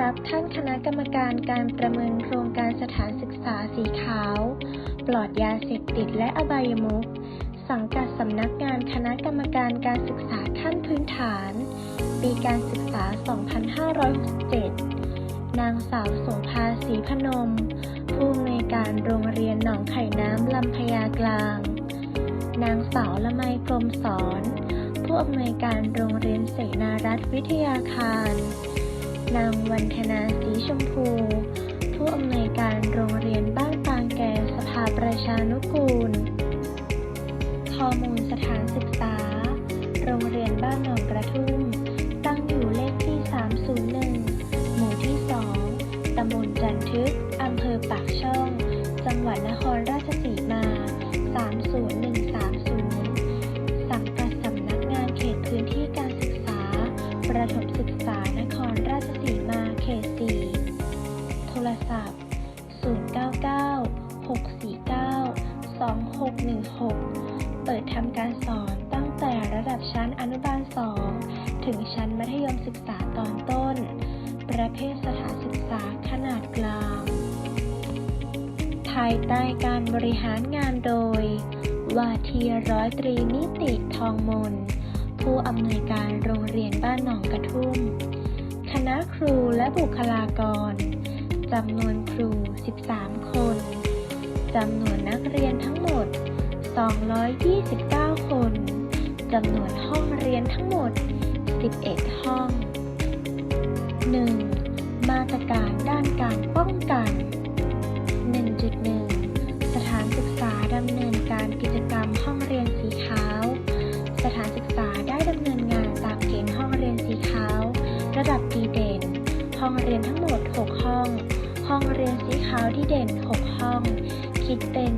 รับท่านคณะกรรมการการประเมินโครงการสถานศึกษาสีขาว ปลอดยาเสพติดและอบายมุขสังกัดสำนักงานคณะกรรมการการศึกษาขั้นพื้นฐาน ปีการศึกษา 2567 นางสาวโสภาศรีพนม ผู้อำนวยการโรงเรียนหนองไข่น้ำลำพญากลาง นางสาวละไมกลมสอน ผู้อำนวยการโรงเรียนเสนารัฐวิทยาคาร นางวันธนาสีชมพู ผู้อำนวยการโรงเรียนบ้านปางแก่สภาประชานุกูล ถึงชั้นมัธยมศึกษาตอนต้น ประเภทสถานศึกษาขนาดกลาง ภายใต้การบริหารงานโดยวาทีร้อยตรีนิติทองมน ผู้อำนวยการโรงเรียนบ้านหนองกระทุ่ม คณะครูและบุคลากรจำนวนครู 13 คน จำนวนนักเรียนทั้งหมด 229 คน จำนวนห้องเรียนทั้งหมด 11 ห้อง 1. มาตรการด้านการป้องกัน 1.1 สถานศึกษาดำเนินการกิจกรรมห้องเรียนสีขาว สถานศึกษาได้ดำเนินงานตามเกณฑ์ห้องเรียนสีขาว ระดับดีเด่น ห้องเรียนทั้งหมด 6 ห้อง ห้องเรียนสีขาวที่เด่น 6 ห้อง คิดเป็น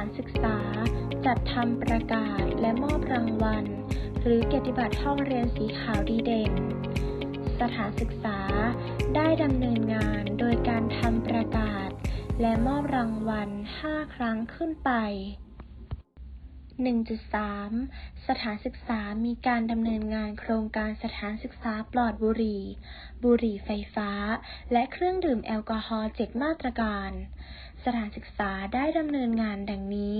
านศึกษา จัดทำประกาศและมอบรางวัล หรือเกียรติบัตรห้องเรียนสีขาวดีเด่น สถานศึกษาได้ดำเนินงานโดยการทำประกาศ และมอบรางวัล 5 ครั้งขึ้นไป 1.3 สถานศึกษามีการดำเนินงานโครงการสถานศึกษาปลอดบุหรี่ บุหรี่ไฟฟ้า และเครื่องดื่มแอลกอฮอล์7มาตรการ ถานศึกษาได้ดำเนินงานดังนี้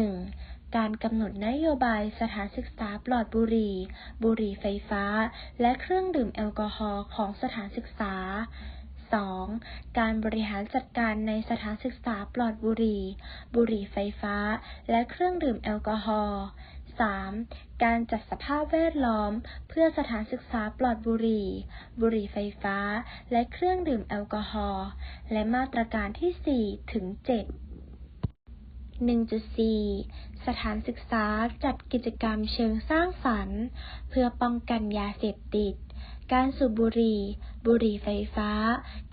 1. การกำหนดนโยบายสถานศึกษาปลอดบุหรี่ บุหรี่ไฟฟ้า และเครื่องดื่มแอลกอฮอล์ของสถานศึกษา 2. การบริหารจัดการในสถานศึกษาปลอดบุหรี่ บุหรี่ไฟฟ้า และเครื่องดื่มแอลกอฮอล์ 3. การจัดสภาพแวดล้อม เพื่อสถานศึกษาปลอดบุหรี่ บุหรี่ไฟฟ้า และเครื่องดื่มแอลกอฮอล์ และมาตรการที่ 4 ถึง 7 1.4 สถานศึกษาจัดกิจกรรมเชิงสร้างสรรค์ เพื่อป้องกันยาเสพติด การสูบบุหรี่ บุหรี่ไฟฟ้า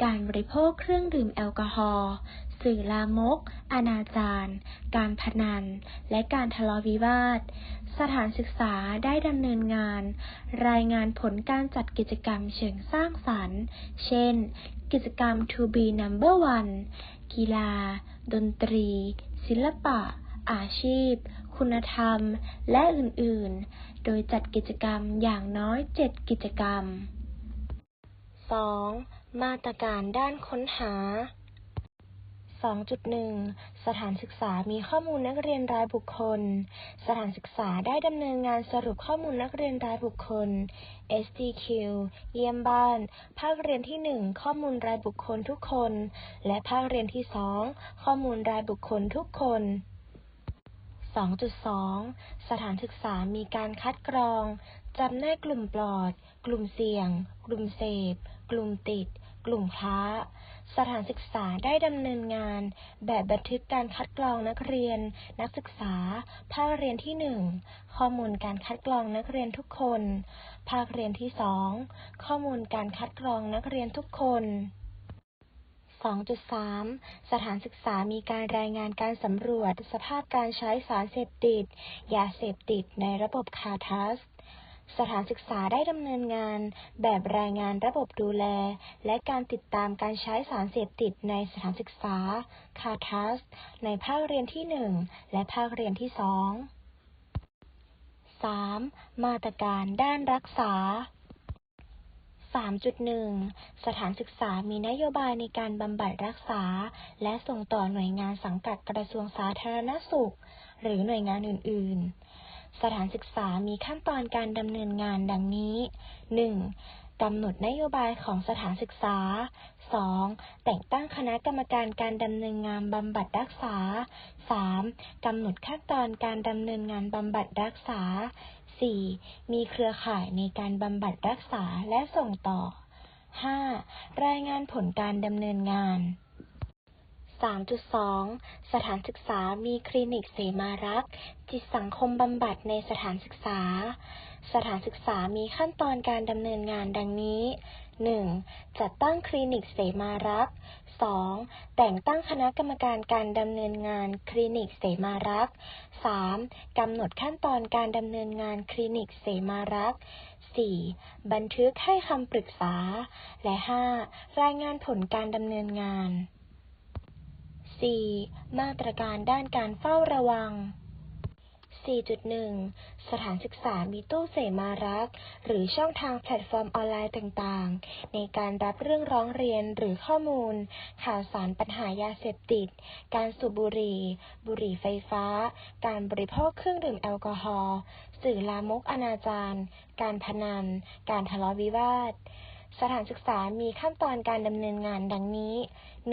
การบริโภคเครื่องดื่มแอลกอฮอล์ สื่อลามก อนาจารการพนัน และการทะเลาะวิวาท สถานศึกษาได้ดำเนินงาน รายงานผลการจัดกิจกรรมเชิงสร้างสรรค์ เช่น กิจกรรม To be number one กีฬา ดนตรี ศิลปะ อาชีพ คุณธรรม และอื่น ๆ โดยจัดกิจกรรมอย่างน้อย 7 กิจกรรม 2. มาตรการด้านค้นหา 2.1 สถานศึกษามีข้อมูลนักเรียนรายบุคคล สถานศึกษาได้ดำเนินงานสรุปข้อมูลนักเรียนรายบุคคล SDQ เยี่ยมบ้าน ภาคเรียนที่ 1 ข้อมูลรายบุคคลทุกคน และภาคเรียนที่ 2 ข้อมูลรายบุคคลทุกคน 2.2 สถานศึกษามีการคัดกรอง จำแนกกลุ่มปลอด กลุ่มเสี่ยง กลุ่มเสพ กลุ่มติด กลุ่มค้า สถานศึกษาได้ดำเนินงาน แบบบันทึกการคัดกรองนักเรียน นักศึกษา ภาคเรียนที่ 1 ข้อมูลการคัดกรองนักเรียนทุกคน ภาคเรียนที่ 2 ข้อมูลการคัดกรองนักเรียนทุกคน 2.3 สถานศึกษามีการรายงานการสำรวจ สภาพการใช้สารเสพติด ยาเสพติดในระบบคาทัส สถานศึกษาได้ดำเนินงาน แบบรายงานระบบดูแล และการติดตามการใช้สารเสพติดในสถานศึกษา คาทัส ในภาคเรียนที่ 1 และภาคเรียนที่ 2 3. มาตรการด้านรักษา 3.1 สถานศึกษามีนโยบายในการบำบัดรักษา และส่งต่อหน่วยงานสังกัดกระทรวงสาธารณสุข หรือหน่วยงานอื่น ๆ สถานศึกษามีขั้นตอนการดำเนินงานดังนี้ 1. กำหนดนโยบายของสถานศึกษา 2. แต่งตั้งคณะกรรมการการดำเนินงานบำบัดรักษา 3. กำหนดขั้นตอนการดำเนินงานบำบัดรักษา 4. มีเครือข่ายในการบำบัดรักษาและส่งต่อ 5. รายงานผลการดำเนินงาน 3.2 สถานศึกษามีคลินิกเสมารักษ์ จิตสังคมบำบัดในสถานศึกษา สถานศึกษามีขั้นตอนการดำเนินงานดังนี้ 1. จัดตั้งคลินิกเสมารักษ์ 2. แต่งตั้งคณะกรรมการการดำเนินงานคลินิกเสมารักษ์ 3. กำหนดขั้นตอนการดำเนินงานคลินิกเสมารักษ์ 4. บันทึกให้คำปรึกษา และ 5. รายงานผลการดำเนินงาน 4. มาตรการด้านการเฝ้าระวัง 4.1 สถานศึกษามีตู้เสมารัก หรือช่องทางแพลตฟอร์มออนไลน์ต่างๆ ในการรับเรื่องร้องเรียนหรือข้อมูล ข่าวสารปัญหายาเสพติด การสูบบุหรี่ บุหรี่ไฟฟ้า การบริโภคเครื่องดื่มแอลกอฮอล์สื่อลามกอนาจารการพนัน การทะเลาะวิวาท สถานศึกษามีขั้นตอนการดำเนินงานดังนี้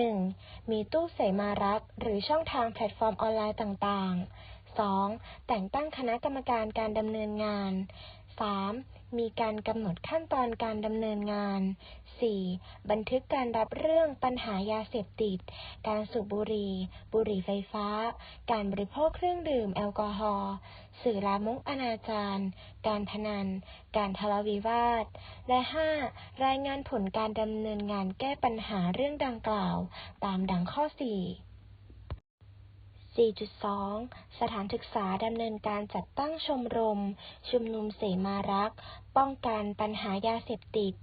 1. มีตู้เสมารัก หรือช่องทางแพลตฟอร์มออนไลน์ต่างๆ 2. แต่งตั้งคณะกรรมการการดำเนินงาน 3. มีการกำหนดขั้นตอนการดำเนินงาน 4. บันทึกการรับเรื่องปัญหายาเสพติด การสูบบุหรี่ บุหรี่ไฟฟ้า การบริโภคเครื่องดื่มแอลกอฮอล์ สื่อลามกอนาจารการพนัน การทะเลาะวิวาท และ 5. รายงานผลการดำเนินงานแก้ปัญหาเรื่องดังกล่าว ตามดังข้อ 4 4.2 สถานศึกษาดำเนินการจัดตั้งชมรม ชุมนุมเสมารัก ป้องกันปัญหายาเสพติด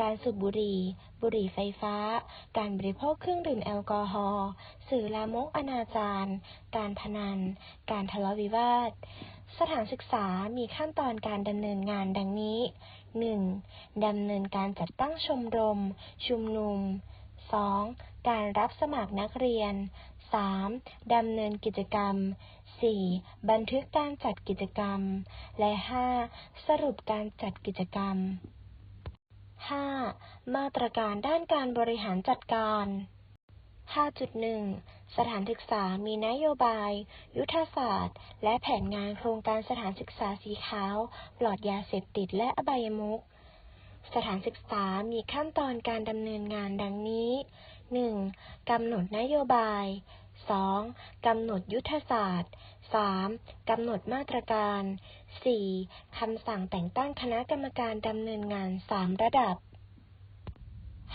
การสูบบุหรี่ บุหรี่ไฟฟ้า การบริโภคเครื่องดื่มแอลกอฮอล์ สื่อลามกอนาจารการพนัน การทะเลาะวิวาท สถานศึกษามีขั้นตอนการดำเนินงานดังนี้ 1. ดำเนินการจัดตั้งชมรม ชุมนุม 2. การรับสมัครนักเรียน 3. ดำเนินกิจกรรม 4. บันทึกการจัดกิจกรรม และ 5. สรุปการจัดกิจกรรม 5. มาตรการด้านการบริหารจัดการ 5.1 สถานศึกษามีนโยบาย ยุทธศาสตร์ และแผนงานโครงการสถานศึกษาสีขาว ปลอดยาเสพติดและอบายมุขสถานศึกษามีขั้นตอนการดำเนินงานดังนี้ 1. กำหนดนโยบาย 2. กำหนดยุทธศาสตร์ 3. กำหนดมาตรการ 4. คำสั่งแต่งตั้งคณะกรรมการดำเนินงาน 3 ระดับ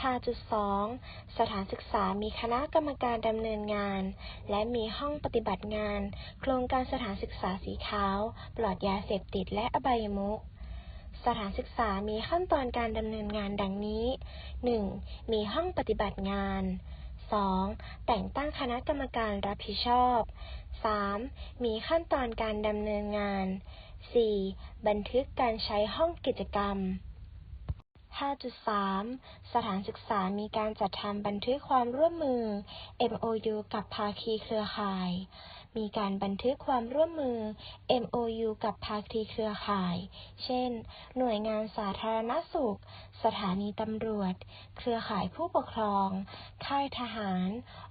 5.2 สถานศึกษามีคณะกรรมการดำเนินงาน และมีห้องปฏิบัติงาน โครงการสถานศึกษาสีขาว ปลอดยาเสพติดและอบายมุขสถานศึกษามีขั้นตอนการดำเนินงานดังนี้ 1. มีห้องปฏิบัติงาน 2. แต่งตั้งคณะกรรมการรับผิดชอบ 3. มีขั้นตอนการดำเนินงาน 4. บันทึกการใช้ห้องกิจกรรม 5.3 สถานศึกษามีการจัดทำบันทึกความร่วมมือ MOU กับภาคีเครือข่าย มีการบันทึกความร่วมมือ MOU กับภาคีเครือข่าย เช่น หน่วยงานสาธารณสุข สถานีตำรวจ เครือข่ายผู้ปกครอง ค่ายทหาร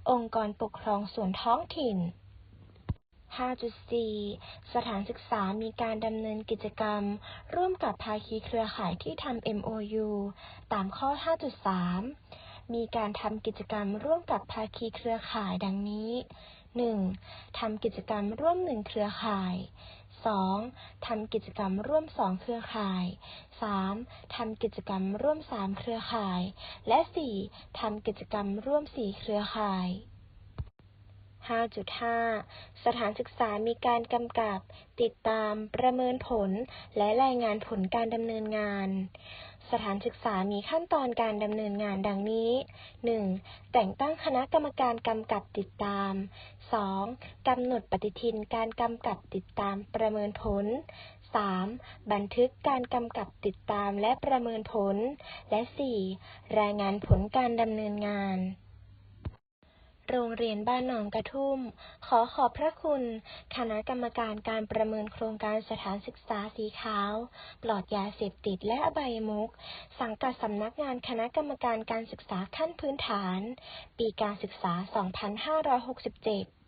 องค์กรปกครองส่วนท้องถิ่น 5.4 สถานศึกษามีการดำเนินกิจกรรม ร่วมกับภาคีเครือข่ายที่ทำ MOU ตามข้อ 5.3 มีการทำกิจกรรมร่วมกับภาคีเครือข่ายดังนี้ 1. ทำกิจกรรมร่วมหนึ่งเครือข่าย 2. ทำกิจกรรมร่วมสองเครือข่าย 3. ทำกิจกรรมร่วมสามเครือข่าย และ 4. ทำกิจกรรมร่วมสี่เครือข่าย 5.5 สถานศึกษามีการกำกับ ติดตาม ประเมินผล และรายงานผลการดำเนินงาน สถานศึกษามีขั้นตอนการดำเนินงานดังนี้ 1. แต่งตั้งคณะกรรมการกำกับติดตาม 2. กำหนดปฏิทินการกำกับติดตามประเมินผล 3. บันทึกการกำกับติดตามและประเมินผล และ 4. รายงานผลการดำเนินงาน โรงเรียนบ้านหนองกระทุ่ม ขอขอบพระคุณ คณะกรรมการการประเมินโครงการสถานศึกษาสีขาว ปลอดยาเสพติดและอบายมุก สังกัดสำนักงานคณะกรรมการการศึกษาขั้นพื้นฐาน ปีการศึกษา 2567